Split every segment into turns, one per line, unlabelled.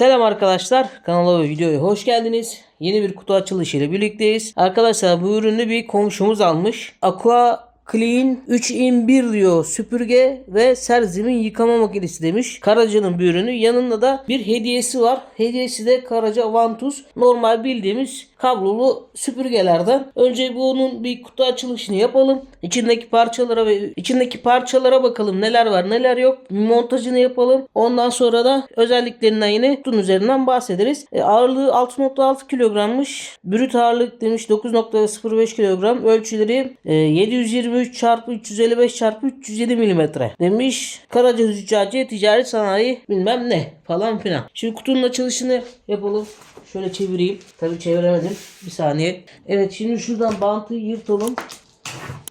Selam arkadaşlar. Kanala ve videoya hoş geldiniz. Yeni bir kutu açılışı ile birlikteyiz. Arkadaşlar bu ürünü bir komşumuz almış. Aqua Clean 3 in 1 diyor süpürge ve serzimin yıkama makinesi demiş. Karaca'nın bir ürünü. Yanında da bir hediyesi var. Hediyesi de Karaca Vantus. Normal bildiğimiz kablolu süpürgelerden. Önce bunun bir kutu açılışını yapalım. İçindeki parçalara ve içindeki parçalara bakalım neler var neler yok. Montajını yapalım. Ondan sonra da özelliklerinden yine kutunun üzerinden bahsederiz. E, ağırlığı 6.6 kilogrammış. Brüt ağırlık demiş 9.05 kilogram. Ölçüleri e, 723 çarpı 355 çarpı 307 milimetre demiş. Karaca Züccaciye Ticari Sanayi bilmem ne falan filan. Şimdi kutunun açılışını yapalım. Şöyle çevireyim. Tabi çeviremedim. Bir saniye. Evet şimdi şuradan bantı yırtalım.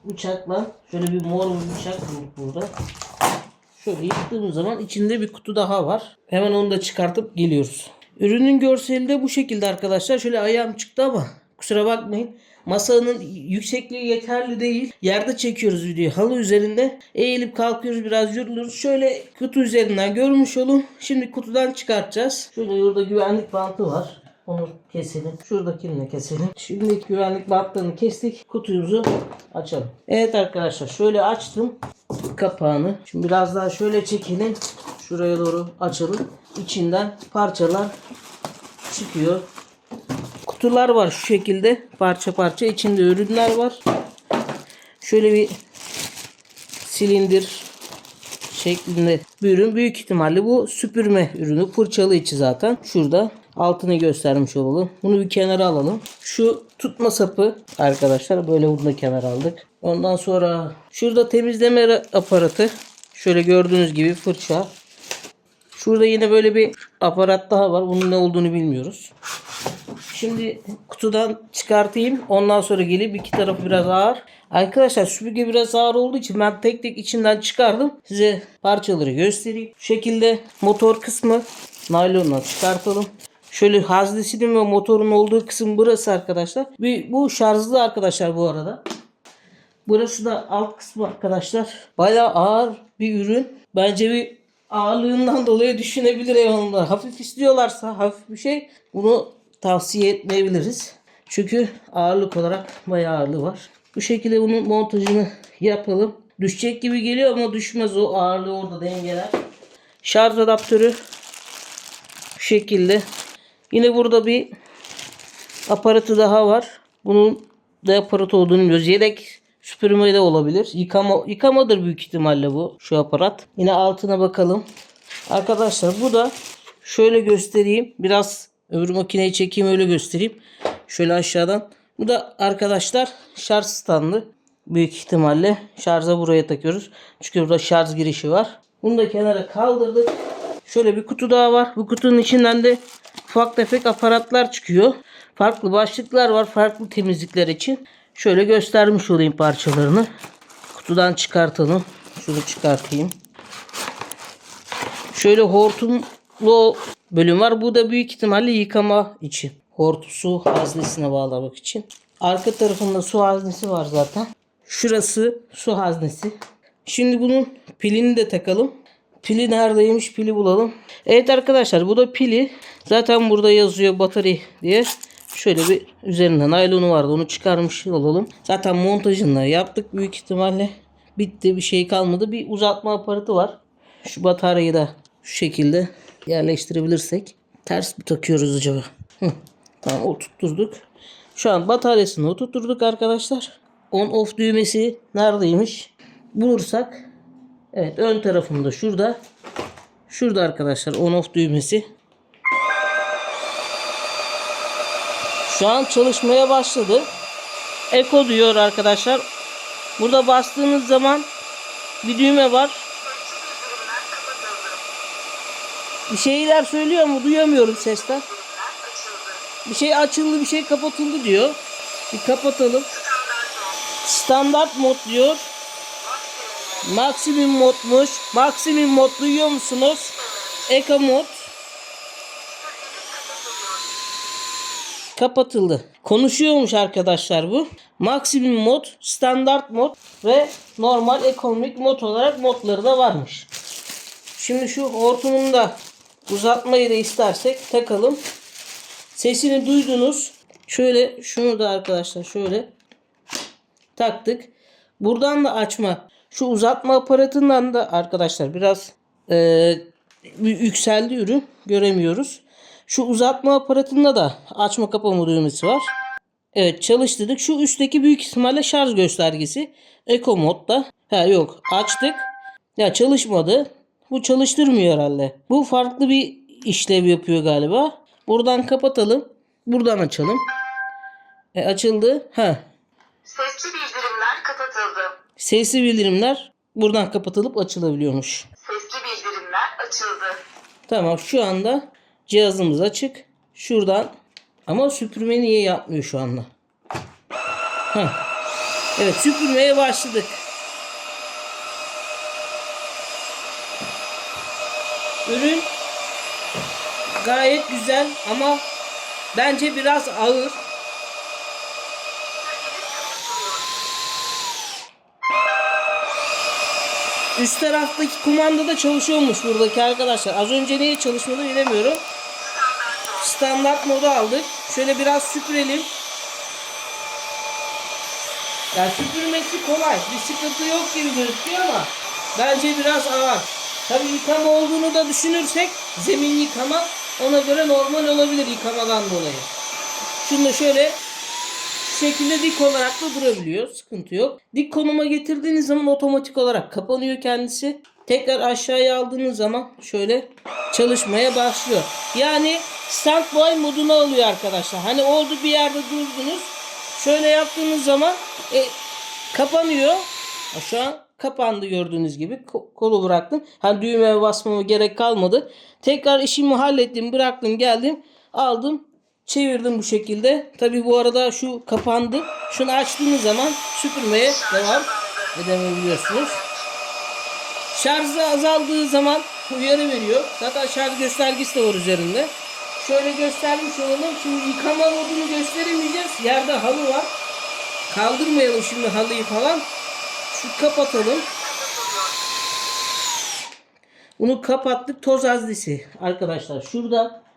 Bıçakla. Şöyle bir mor bir bıçak bulduk burada. Şöyle yırttığımız zaman içinde bir kutu daha var. Hemen onu da çıkartıp geliyoruz. Ürünün görseli de bu şekilde arkadaşlar. Şöyle ayağım çıktı ama kusura bakmayın. Masanın yüksekliği yeterli değil. Yerde çekiyoruz videoyu. Halı üzerinde eğilip kalkıyoruz biraz yoruluyoruz. Şöyle kutu üzerinden görmüş olun. Şimdi kutudan çıkartacağız. Şöyle burada güvenlik bantı var. Onu keselim. Şuradakini de keselim. Şimdi güvenlik bantlarını kestik. Kutumuzu açalım. Evet arkadaşlar şöyle açtım kapağını. Şimdi biraz daha şöyle çekelim. Şuraya doğru açalım. İçinden parçalar çıkıyor. Kutular var şu şekilde. Parça parça. içinde ürünler var. Şöyle bir silindir şeklinde bir ürün. Büyük ihtimalle bu süpürme ürünü. Fırçalı içi zaten. Şurada altını göstermiş olalım. Bunu bir kenara alalım. Şu tutma sapı arkadaşlar böyle bunu da kenara aldık. Ondan sonra şurada temizleme aparatı. Şöyle gördüğünüz gibi fırça. Şurada yine böyle bir aparat daha var. Bunun ne olduğunu bilmiyoruz. Şimdi kutudan çıkartayım. Ondan sonra gelip iki tarafı biraz ağır. Arkadaşlar süpürge biraz ağır olduğu için ben tek tek içinden çıkardım. Size parçaları göstereyim. Şu şekilde motor kısmı naylonla çıkartalım. Şöyle haznesinin ve motorun olduğu kısım burası arkadaşlar. Bir, bu şarjlı arkadaşlar bu arada. Burası da alt kısmı arkadaşlar. Bayağı ağır bir ürün. Bence bir ağırlığından dolayı düşünebilir eyvallah. Hafif istiyorlarsa hafif bir şey bunu tavsiye etmeyebiliriz. Çünkü ağırlık olarak bayağı ağırlığı var. Bu şekilde bunun montajını yapalım. Düşecek gibi geliyor ama düşmez o ağırlığı orada dengeler. Şarj adaptörü şekilde. Yine burada bir aparatı daha var. Bunun da aparat olduğunu biliyoruz. Yedek süpürme de olabilir. Yıkama, yıkamadır büyük ihtimalle bu şu aparat. Yine altına bakalım. Arkadaşlar bu da şöyle göstereyim. Biraz öbür makineyi çekeyim öyle göstereyim. Şöyle aşağıdan. Bu da arkadaşlar şarj standı. Büyük ihtimalle şarja buraya takıyoruz. Çünkü burada şarj girişi var. Bunu da kenara kaldırdık. Şöyle bir kutu daha var. Bu kutunun içinden de ufak tefek aparatlar çıkıyor. Farklı başlıklar var. Farklı temizlikler için. Şöyle göstermiş olayım parçalarını. Kutudan çıkartalım. Şunu çıkartayım. Şöyle hortumlu bölüm var. Bu da büyük ihtimalle yıkama için. Hortum su haznesine bağlamak için. Arka tarafında su haznesi var zaten. Şurası su haznesi. Şimdi bunun pilini de takalım. Pili neredeymiş pili bulalım. Evet arkadaşlar bu da pili. Zaten burada yazıyor batarya diye. Şöyle bir üzerinde naylonu vardı onu çıkarmış olalım. Zaten montajını yaptık büyük ihtimalle. Bitti bir şey kalmadı. Bir uzatma aparatı var. Şu bataryayı da şu şekilde yerleştirebilirsek. Ters mi takıyoruz acaba? Hı. Tamam oturtturduk. Şu an bataryasını oturtturduk arkadaşlar. On off düğmesi neredeymiş? Bulursak. Evet ön tarafında şurada. Şurada arkadaşlar on off düğmesi. Şu an çalışmaya başladı. Eko diyor arkadaşlar. Burada bastığınız zaman bir düğme var. Bir şeyler söylüyor mu? Duyamıyorum sesten. Bir şey açıldı, bir şey kapatıldı diyor. Bir kapatalım. Standart mod diyor. Maksimum modmuş. Maksimum mod duyuyor musunuz? Eko mod. Kapatıldı. Konuşuyormuş arkadaşlar bu. Maksimum mod, standart mod ve normal ekonomik mod olarak modları da varmış. Şimdi şu hortumunu da uzatmayı da istersek takalım. Sesini duydunuz. Şöyle şunu da arkadaşlar şöyle taktık. Buradan da açma. Şu uzatma aparatından da arkadaşlar biraz e, yükseldi ürün. Göremiyoruz. Şu uzatma aparatında da açma kapama düğmesi var. Evet çalıştırdık. Şu üstteki büyük ihtimalle şarj göstergesi. Eco modda. Ha yok açtık. Ya çalışmadı. Bu çalıştırmıyor herhalde. Bu farklı bir işlev yapıyor galiba. Buradan kapatalım. Buradan açalım. E, açıldı. Ha.
Sesli bildirimler kapatıldı.
Sesli bildirimler buradan kapatılıp açılabiliyormuş.
Sesli bildirimler açıldı.
Tamam şu anda cihazımız açık. Şuradan ama süpürme niye yapmıyor şu anda? Heh. Evet süpürmeye başladık. Ürün gayet güzel ama bence biraz ağır. Üst taraftaki kumanda da çalışıyormuş buradaki arkadaşlar. Az önce niye çalışmadı bilemiyorum. Standart modu aldık. Şöyle biraz süpürelim. Yani süpürmesi kolay. Bir sıkıntı yok gibi gözüküyor ama bence biraz ağır. Tabi yıkama olduğunu da düşünürsek zemin yıkama ona göre normal olabilir yıkamadan dolayı. Şunu da şöyle şekilde dik olarak da durabiliyor. Sıkıntı yok. Dik konuma getirdiğiniz zaman otomatik olarak kapanıyor kendisi. Tekrar aşağıya aldığınız zaman şöyle çalışmaya başlıyor. Yani standby moduna alıyor arkadaşlar. Hani oldu bir yerde durdunuz. Şöyle yaptığınız zaman e, kapanıyor. An kapandı gördüğünüz gibi. Ko- Kolu bıraktım. Hani düğmeye basmama gerek kalmadı. Tekrar işimi hallettim. Bıraktım geldim. Aldım. Çevirdim bu şekilde. Tabi bu arada şu kapandı. Şunu açtığınız zaman süpürmeye devam edebiliyorsunuz. Şarjı azaldığı zaman uyarı veriyor. Zaten şarj göstergesi de var üzerinde. Şöyle göstermiş olalım. Şimdi yıkama modunu gösteremeyeceğiz. Yerde halı var. Kaldırmayalım şimdi halıyı falan. Şu kapatalım. Bunu kapattık. Toz haznesi arkadaşlar. Şurada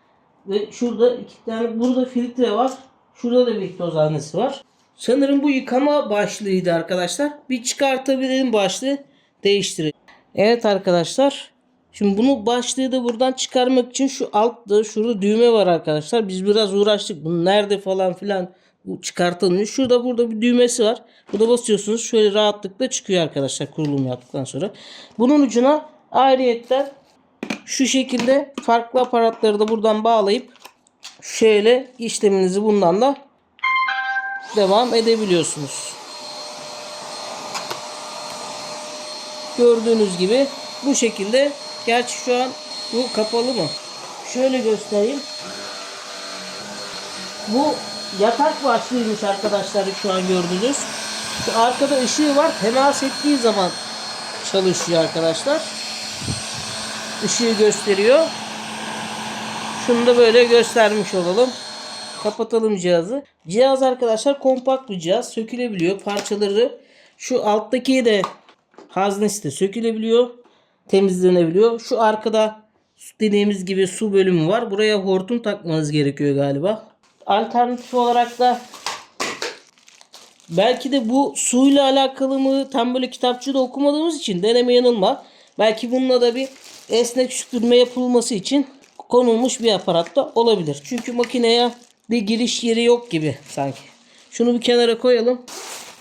ve şurada iki tane burada filtre var. Şurada da bir toz haznesi var. Sanırım bu yıkama başlığıydı arkadaşlar. Bir çıkartabilirim başlığı değiştirelim. Evet arkadaşlar. Şimdi bunu başlığı da buradan çıkarmak için şu altta şurada düğme var arkadaşlar. Biz biraz uğraştık. Bunu nerede falan filan bu çıkartılmıyor. Şurada burada bir düğmesi var. Burada basıyorsunuz. Şöyle rahatlıkla çıkıyor arkadaşlar kurulum yaptıktan sonra. Bunun ucuna ayrıyetten şu şekilde farklı aparatları da buradan bağlayıp şöyle işleminizi bundan da devam edebiliyorsunuz. Gördüğünüz gibi bu şekilde gerçi şu an bu kapalı mı? Şöyle göstereyim. Bu yatak başlığıymış arkadaşlar şu an gördüğünüz. Şu arkada ışığı var. Temas ettiği zaman çalışıyor arkadaşlar. Işığı gösteriyor. Şunu da böyle göstermiş olalım. Kapatalım cihazı. Cihaz arkadaşlar kompakt bir cihaz. Sökülebiliyor. Parçaları şu alttaki de haznesi de sökülebiliyor. Temizlenebiliyor. Şu arkada dediğimiz gibi su bölümü var. Buraya hortum takmanız gerekiyor galiba. Alternatif olarak da belki de bu suyla alakalı mı tam böyle kitapçıda okumadığımız için deneme yanılma. Belki bununla da bir esnek süpürme yapılması için konulmuş bir aparat da olabilir. Çünkü makineye bir giriş yeri yok gibi sanki. Şunu bir kenara koyalım.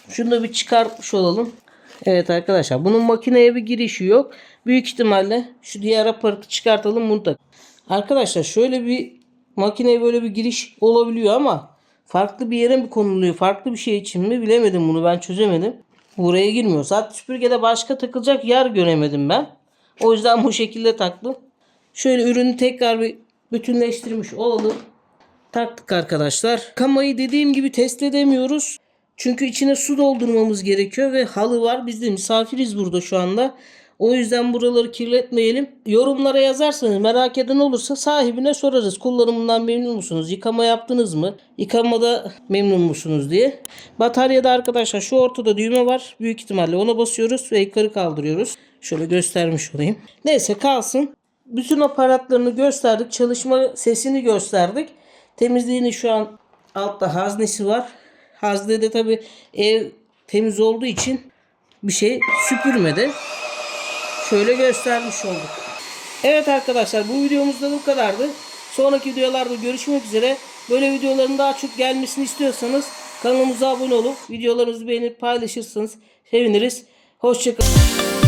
Şunu da bir çıkartmış olalım. Evet arkadaşlar bunun makineye bir girişi yok. Büyük ihtimalle şu diğer aparatı çıkartalım bunu da. Arkadaşlar şöyle bir makineye böyle bir giriş olabiliyor ama farklı bir yere mi konuluyor? Farklı bir şey için mi bilemedim bunu ben çözemedim. Buraya girmiyor. Zaten süpürgede başka takılacak yer göremedim ben. O yüzden bu şekilde taktım. Şöyle ürünü tekrar bir bütünleştirmiş olalım. Taktık arkadaşlar. Kamayı dediğim gibi test edemiyoruz. Çünkü içine su doldurmamız gerekiyor ve halı var. Biz de misafiriz burada şu anda. O yüzden buraları kirletmeyelim. Yorumlara yazarsanız merak eden olursa sahibine sorarız. Kullanımından memnun musunuz? Yıkama yaptınız mı? Yıkamada memnun musunuz diye. Bataryada arkadaşlar şu ortada düğme var. Büyük ihtimalle ona basıyoruz ve yukarı kaldırıyoruz. Şöyle göstermiş olayım. Neyse kalsın. bütün aparatlarını gösterdik. Çalışma sesini gösterdik. Temizliğini şu an altta haznesi var. Haznede tabi ev temiz olduğu için bir şey süpürmedi. Şöyle göstermiş olduk. Evet arkadaşlar bu videomuzda bu kadardı. Sonraki videolarda görüşmek üzere. Böyle videoların daha çok gelmesini istiyorsanız kanalımıza abone olup videolarımızı beğenip paylaşırsanız seviniriz. Hoşçakalın.